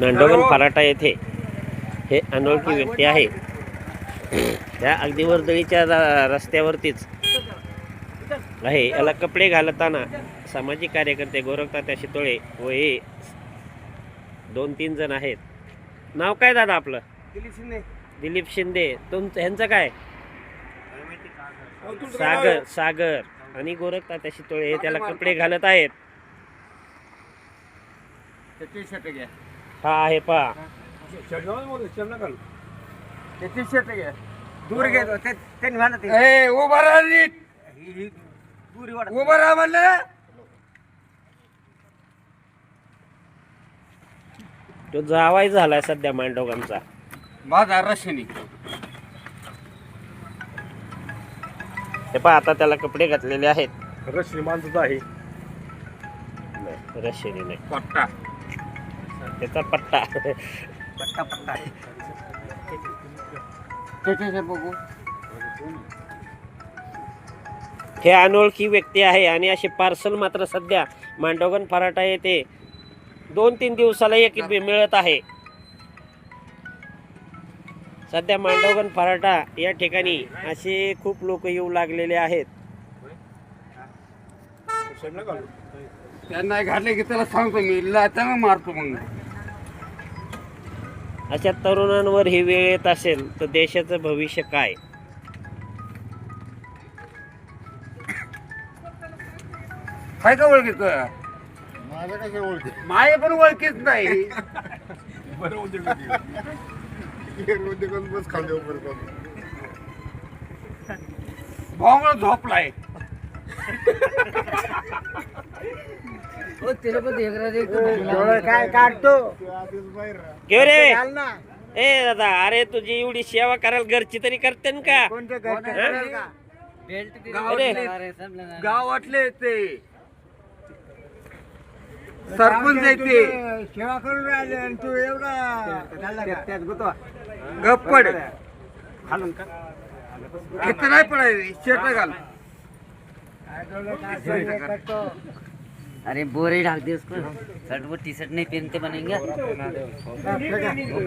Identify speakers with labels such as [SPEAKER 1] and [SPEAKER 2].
[SPEAKER 1] नांडोगण फराटा येथे. हे अनोळखी व्यक्ती आहे. त्या अगदी वर्दळीच्या रस्त्यावरतीच आहे. याला कपडे घालताना सामाजिक कार्यकर्ते गोरखतात्या शितोळे व हे दोन तीन जण आहेत. नाव काय दादा आपलं?
[SPEAKER 2] दिलीप शिंदे.
[SPEAKER 1] दिलीप शिंदे. तुमचं ह्यांचं काय? सागर सागर आणि गोरखतात्या शितोळे हे त्याला कपडे घालत आहेत. हा आहे पा
[SPEAKER 2] ते टी शर्ट घ्या दूर घेतो ते त्यांनी म्हणत ए उभा राहा नीट. दुरी वाढ उभा राहा म्हणलं
[SPEAKER 1] तो जावाई झालाय सध्या मांडोगांचा
[SPEAKER 2] माझा रशिनी.
[SPEAKER 1] हे पहा आता त्याला कपडे घातलेले आहेत.
[SPEAKER 3] रश्मी माणसाचं आहे.
[SPEAKER 1] नाही रशियनी नाही.
[SPEAKER 2] पट्टा
[SPEAKER 1] त्याचा पट्टा.
[SPEAKER 2] पट्टा पट्टा. बघू.
[SPEAKER 1] हे अनोळखी व्यक्ती आहे आणि असे पार्सल मात्र सध्या मांडोगण फराटा येथे दोन तीन दिवसाला एक मिळत आहे. सध्या मांडवगण फराटा या ठिकाणी असे खूप लोक येऊ लागलेले आहेत.
[SPEAKER 2] त्यांना घातले की त्याला सांगतो मी लाचांना मारतो मग.
[SPEAKER 1] अशा तरुणांवर ही वेळ येत असेल तर देशाचं भविष्य काय?
[SPEAKER 2] काय का ओळखीत?
[SPEAKER 3] माझं कसं ओळखी
[SPEAKER 2] माय पण ओळखीत नाही.
[SPEAKER 3] बरं बस
[SPEAKER 2] भोंगळ झोपलाय. काय काढतो
[SPEAKER 1] घेऊ रे. ए दादा अरे तुझी एवढी सेवा करायला घरची तरी करते ना का?
[SPEAKER 2] गावातले. गावातले ते. सरपंच आहे ते.
[SPEAKER 4] सेवा करून राहिले आणि तू एवढा
[SPEAKER 2] गप्पड किती नाही पडायचे शेट घाल.
[SPEAKER 5] अरे बोरे डाल दे उसको शर्ट वो टी शर्ट नहीं पहनते बनेंगे।